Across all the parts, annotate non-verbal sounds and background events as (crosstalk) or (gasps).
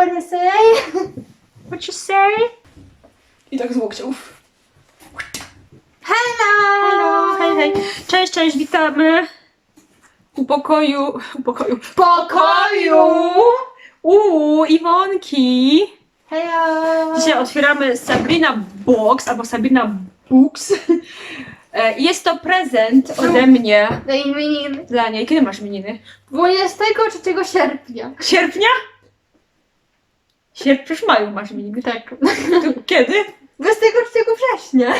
What do you say? What you say? I tak z łokciów. Hello! Hello, hej, hej. Cześć, cześć, witamy. U pokoju, u pokoju. Pokoju! Uuu, Iwonki. Hello! Dzisiaj otwieramy Sabrina Box, albo Sabrina Books. E, Jest to prezent ode mnie Na imieniny. dla niej. Kiedy masz imieniny? 23 sierpnia. Sierpnia? Sierp, przecież w maju masz imieniny. Tak. (laughs) To Kiedy? 23 września.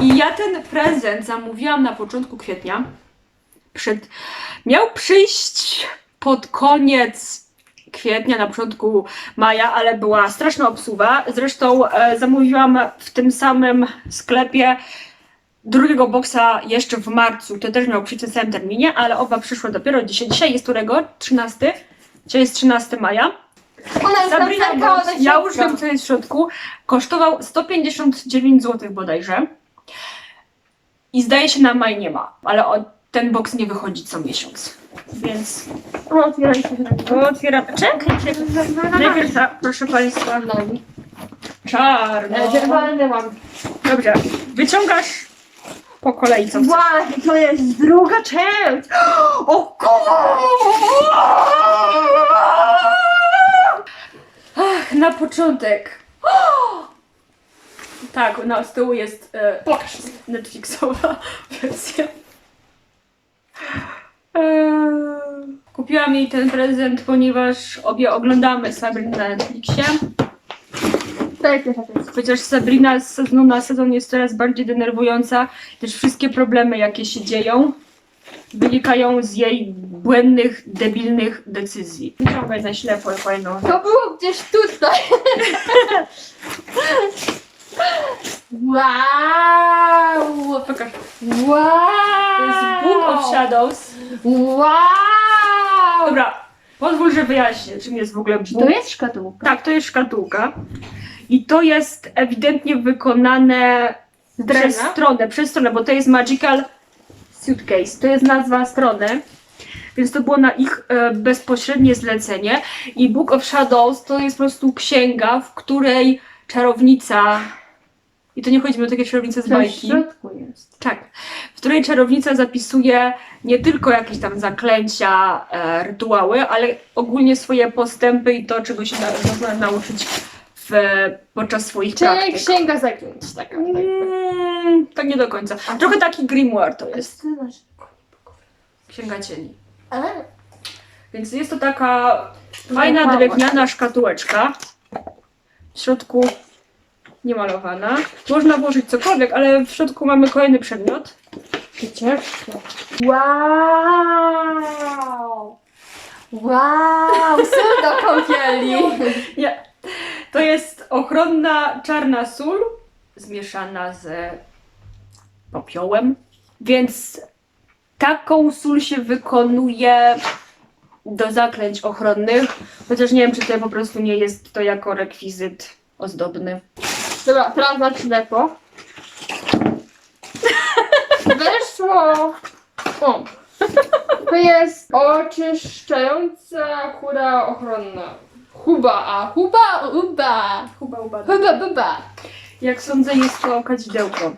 I ja ten prezent zamówiłam na początku kwietnia. Przed... Miał przyjść pod koniec kwietnia, na początku maja, ale była straszna obsuwa. Zresztą e, zamówiłam w tym samym sklepie drugiego boksa jeszcze w marcu. To też miał przyjść w tym samym terminie, ale oba przyszły dopiero dzisiaj. Dzisiaj jest którego? 13? Dzisiaj jest 13 maja. Ona jest Sabrina taka ja już wiem co jest w środku, kosztował 159 zł bodajże. I zdaje się na maj nie ma, ale o, ten box nie wychodzi co miesiąc. Więc No, otwieraj się. otwieram. Czekaj, czekaj. Najpierw, ta, proszę Państwa, No. czarno. E, Zerwalny mam. Dobrze, wyciągasz po kolei co chcesz. Właśnie, to jest druga część. (gasps) O Ach, na początek. Tak, na z tyłu jest e, Pokaż. Netflixowa (laughs) wersja. Eee, Kupiłam jej ten prezent, ponieważ obie oglądamy Sabrina na Netflixie. Jest pierwsza część. Chociaż Sabrina z sezonu na sezon jest coraz bardziej denerwująca, też wszystkie problemy, jakie się dzieją, wynikają z jej błędnych, debilnych decyzji. Wyciągaj na ślepo fajną. To było gdzieś tutaj. wow! Pokaż. Wow! To jest Book of Shadows. Wow! Dobra, pozwól, że wyjaśnię, czym jest w ogóle Czy Book. to jest szkatułka? Tak, to jest szkatułka. I to jest ewidentnie wykonane przez stronę, przez stronę, bo to jest Magical Suitcase. To jest nazwa strony. Więc to było na ich e, bezpośrednie zlecenie. I Book of Shadows to jest po prostu księga, w której czarownica. I to nie chodzi mi o takie czarownice z To w bajki. środku jest. Tak. W której czarownica zapisuje nie tylko jakieś tam zaklęcia, e, rytuały, ale ogólnie swoje postępy i to, czego się na, można nauczyć w, podczas swoich Czyli praktyk. księga zaklęć taka. tak, Mm, tak nie do końca. Trochę taki grimoire to jest. Księga cieni. Ale Więc jest to taka fajna, drewniana szkatułeczka. W środku niemalowana. Można włożyć cokolwiek, ale w środku mamy kolejny przedmiot. ciężkie. Wow! Wow! Sól do kąpieli! (laughs) Nie. To jest ochronna czarna sól zmieszana z popiołem. Więc taką sól się wykonuje do zaklęć ochronnych. Chociaż nie wiem, czy to po prostu nie jest to jako rekwizyt ozdobny. Dobra, teraz na ślepo. (laughs) Weszło! O! To jest oczyszczająca chura ochronna. Huba, a huba, uba. Chyba upadł. Huba, buba. Jak sądzę, jest to kadzidełko.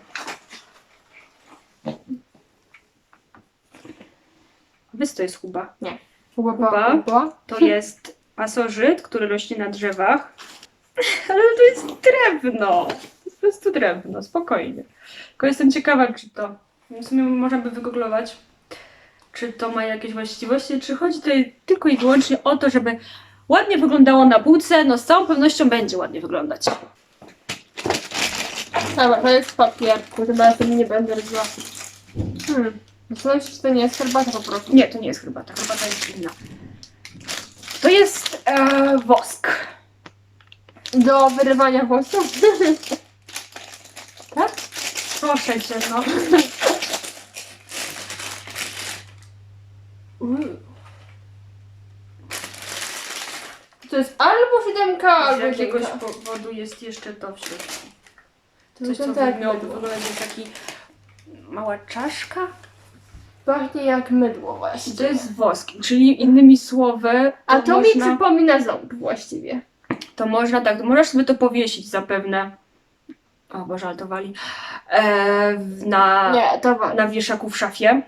Wiesz, to jest chuba. Huba, Huba. huba. To jest pasożyt, który rośnie na drzewach. (laughs) Ale to jest drewno. To jest po prostu drewno, spokojnie. Tylko jestem ciekawa, czy to. W sumie można by wygooglować, czy to ma jakieś właściwości, czy chodzi tutaj tylko i wyłącznie o to, żeby ładnie wyglądało na półce. No z całą pewnością będzie ładnie wyglądać. Dobra, to jest papier, który sobie nie będę robiła. Hmm. Zastanawiam się, czy to nie jest herbata po prostu. Nie, to nie jest herbata, herbata jest inna. To jest e, wosk. Do wyrywania włosów. (laughs) tak? Proszę cię, no. To jest albo siódemka, Z albo jakiegoś jedynka. powodu jest jeszcze to w środku. To Coś, co tak było. wyglądać jak taki mała czaszka. Pachnie jak mydło właśnie. To jest wosk, czyli innymi słowy. A to mi można, przypomina ząb właściwie. To można tak, możesz sobie to powiesić zapewne. O Boże, ale to wali. E, na, Nie, to wali. na wieszaku w szafie.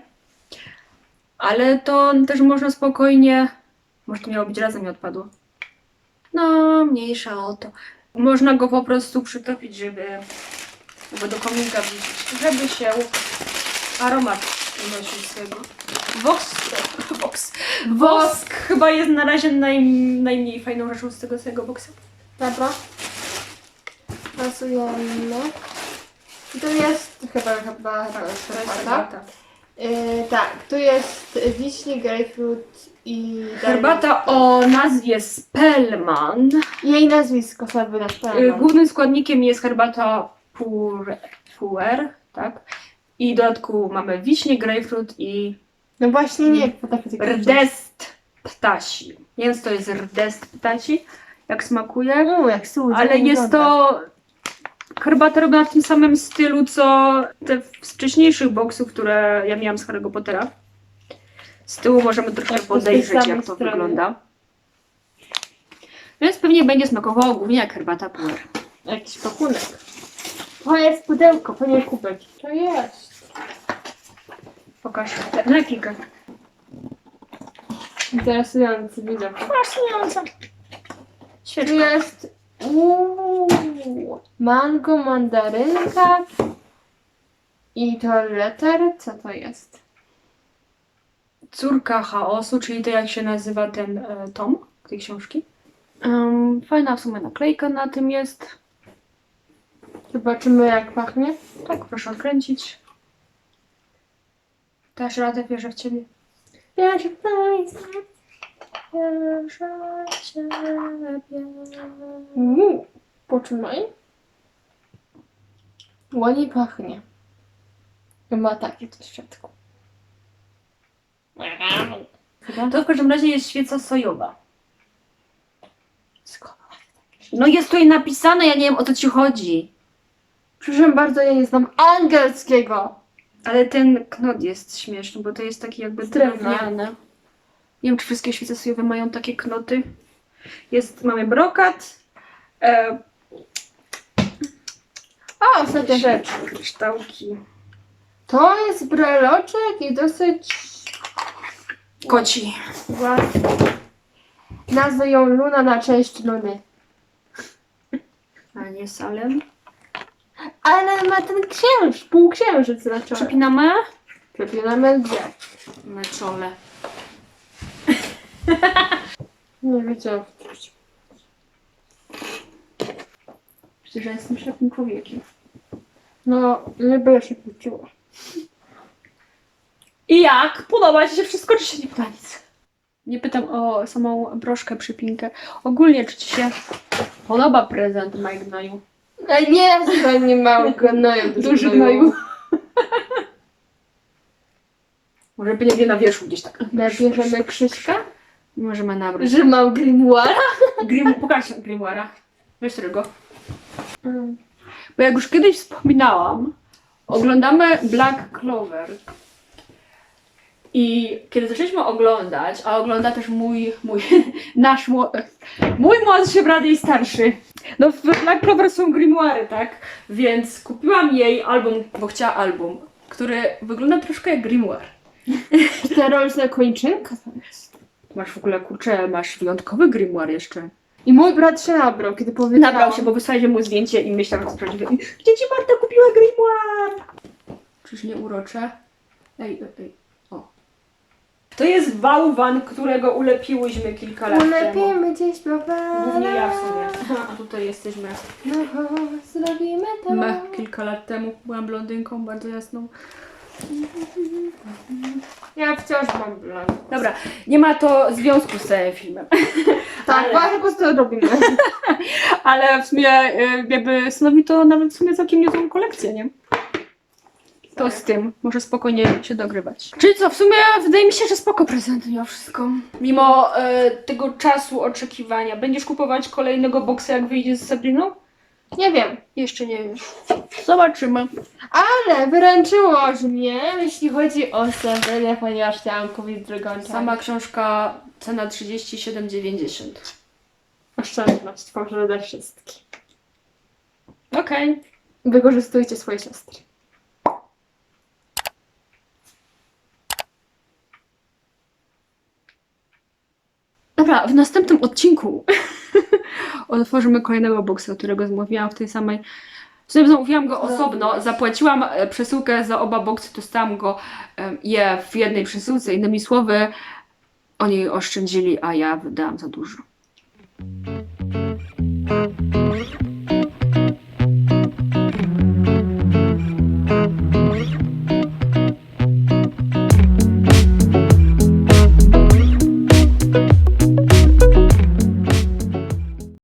Ale to też można spokojnie. Może to miało być razem i odpadło. No, mniejsza o to. Można go po prostu przytopić, żeby, żeby do kominka wrzucić, żeby się aromat unosił z tego. Wosk, woks. (laughs) Wosk chyba jest na razie naj, najmniej fajną rzeczą z tego całego boksa. Dobra. Pasujemy. I to jest chyba, chyba, chyba herbata. Yy, tak, tu jest wiśni, grapefruit i... Herbata o nazwie Spellman. Jej nazwisko sobie na Y, pewno. Głównym składnikiem jest herbata pur, puer, tak? I w dodatku mamy wiśnie, grapefruit i No właśnie nie potrafię tego rdest ptasi. Nie wiem, co to jest rdest ptasi, jak smakuje, No, jak sól. ale jest to herbata robiona w tym samym stylu, co te z wcześniejszych boksów, które ja miałam z Harry'ego Pottera. Z tyłu możemy troszkę Tak, tej podejrzeć, samej jak to strony. wygląda. Więc pewnie będzie smakowało głównie jak herbata puer. Jakiś pakunek. To jest pudełko, to nie kubek. To jest. Pokaż. Na kilka. Interesujący widzę. Fascynująca. Tu Świetnie. jest uuu, mango, mandarynka i to letter. Co to jest? Córka chaosu, czyli to jak się nazywa ten e, tom tej książki. Em, fajna w sumie naklejka na tym jest. Zobaczymy jak pachnie. Tak, proszę odkręcić. Dasz radę, wierzę w ciebie. Wierzę w Państwa. Wierzę w ciebie. Uuu, poczynaj. Ładnie pachnie. Ma takie coś w środku. To w każdym razie jest świeca sojowa. No jest tutaj napisane, ja nie wiem o co ci chodzi. Przepraszam bardzo, ja nie znam angielskiego. Ale ten knot jest śmieszny, bo to jest taki jakby drewniany. Nie wiem, czy wszystkie świece sojowe mają takie knoty. Jest, mamy brokat, e, A, ostatnia rzecz. kryształki, To jest breloczek i dosyć koci. ładny. Nazwę ją Luna na cześć Luny. A nie salem. Ale ma ten księż, półksiężyc na czole. Przepinamy Przepinamy gdzie? na czole. (laughs) Nie wiedziałam. Przecież ja jestem ślepym człowiekiem. No, nie będę się kłóciła. I jak? Podoba Ci się wszystko, czy się nie pyta nic? Nie pytam o samą broszkę, przypinkę. Ogólnie, czy Ci się podoba prezent Mike Gnoju? Ale nie, słuchaj, nie mało gnoju. Duży gnoju. (laughs) Może by nie na wierzchu gdzieś tak. Nabierzemy Krzyśka, Możemy nabrać. że mam grimoire. Grim, pokaż Grimoire'a. Wiesz którego? Mm. Bo jak już kiedyś wspominałam, oglądamy Black Clover. I kiedy zaczęliśmy oglądać, a ogląda też mój, mój, (laughs) nasz, mło- mój młodszy brat i starszy. No w Black Clover są grimoire, tak? Więc kupiłam jej album, bo chciała album, który wygląda troszkę jak grimoire. (laughs) Czterolca kończynka to jest. Masz w ogóle, kurczę, masz wyjątkowy grimoire jeszcze. I mój brat się nabrał, kiedy powiedziałam. Nabrał się, bo wysłaliśmy mu zdjęcie i myślałam, że prawdziwe. Gdzie ci Marta kupiła grimoire? Czyż nie urocze? Ej, ej, ej. To jest bałwan, którego ulepiłyśmy kilka lat temu. Ulepimy gdzieś bawala. Głównie ja w sumie. (laughs) A tutaj jesteśmy. No, zrobimy to. My kilka lat temu byłam blondynką, bardzo jasną. Ja wciąż mam blond. Dobra, nie ma to związku z całym filmem. (laughs) Tak, bardzo po prostu robimy. (laughs) Ale w sumie y, jakby stanowi to nawet w sumie całkiem niezłą kolekcję, nie? To z tym może spokojnie się dogrywać. Czyli co, w sumie wydaje mi się, że spoko prezent mimo wszystko. Mimo e, tego czasu oczekiwania. Będziesz kupować kolejnego boksa jak wyjdzie z Sabriną? Nie wiem. Jeszcze nie wiesz. Zobaczymy. Ale wyręczyło mnie, jeśli chodzi o Sewrynę, ponieważ chciałam kupić drugą część. Sama książka cena 37,90. oszczędność przede wszystkim. Okej. Wykorzystujcie swoje siostry. Dobra, w następnym odcinku (laughs) otworzymy kolejnego boksa, którego zamówiłam w tej samej. Sumie zamówiłam go osobno, zapłaciłam e, przesyłkę za oba boksy, dostałam go em, je w jednej przesyłce. Innymi słowy, oni oszczędzili, a ja wydałam za dużo.